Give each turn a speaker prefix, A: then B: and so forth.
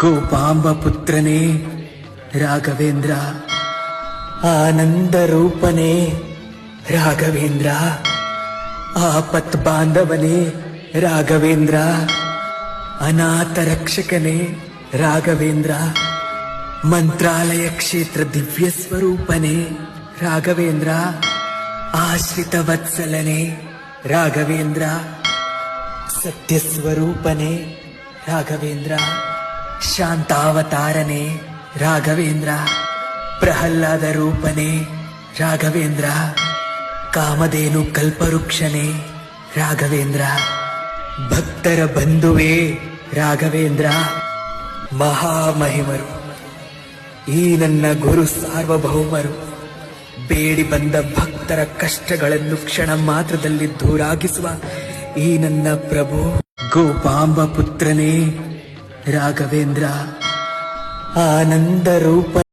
A: ಗೋಪಾಂಬ ಪುತ್ರನೇ ರಾಘವೇಂದ್ರ. ಆನಂದ ರೂಪನೇ ರಾಘವೇಂದ್ರ. ಆಪತ್ ಬಾಂಧವನೇ ರಾಘವೇಂದ್ರ. ಅನಾಥ ರಕ್ಷಕನೇ ರಾಘವೇಂದ್ರ. ಮಂತ್ರಾಲಯ ಕ್ಷೇತ್ರ ದಿವ್ಯ ಸ್ವರೂಪನೇ, ರಾಘವೇಂದ್ರ. ಆಶ್ರಿತ ವತ್ಸಲನೇ, ರಾಘವೇಂದ್ರ. ಸತ್ಯ ಸ್ವರೂಪನೇ, ರಾಘವೇಂದ್ರ. ಶಾಂತಾವತಾರನೇ ರಾಘವೇಂದ್ರ, ಪ್ರಹ್ಲಾದ ರೂಪನೇ ರಾಘವೇಂದ್ರ, ಕಾಮಧೇನು ಕಲ್ಪವೃಕ್ಷನೇ ರಾಘವೇಂದ್ರ, ಭಕ್ತರ ಬಂಧುವೇ ರಾಘವೇಂದ್ರ, ಮಹಾಮಹಿಮರು, ಈ ನನ್ನ ಗುರು ಸಾರ್ವಭೌಮರು, ಬೇಡಿ ಬಂದ ಭಕ್ತರ ಕಷ್ಟಗಳನ್ನು ಕ್ಷಣ ಮಾತ್ರದಲ್ಲಿ ದೂರಾಗಿಸುವ ಈ ನನ್ನ ಪ್ರಭು ಗೋಪಾಂಬ ಪುತ್ರನೇ ರಾಘವೇಂದ್ರ ಆನಂದ ರೂಪ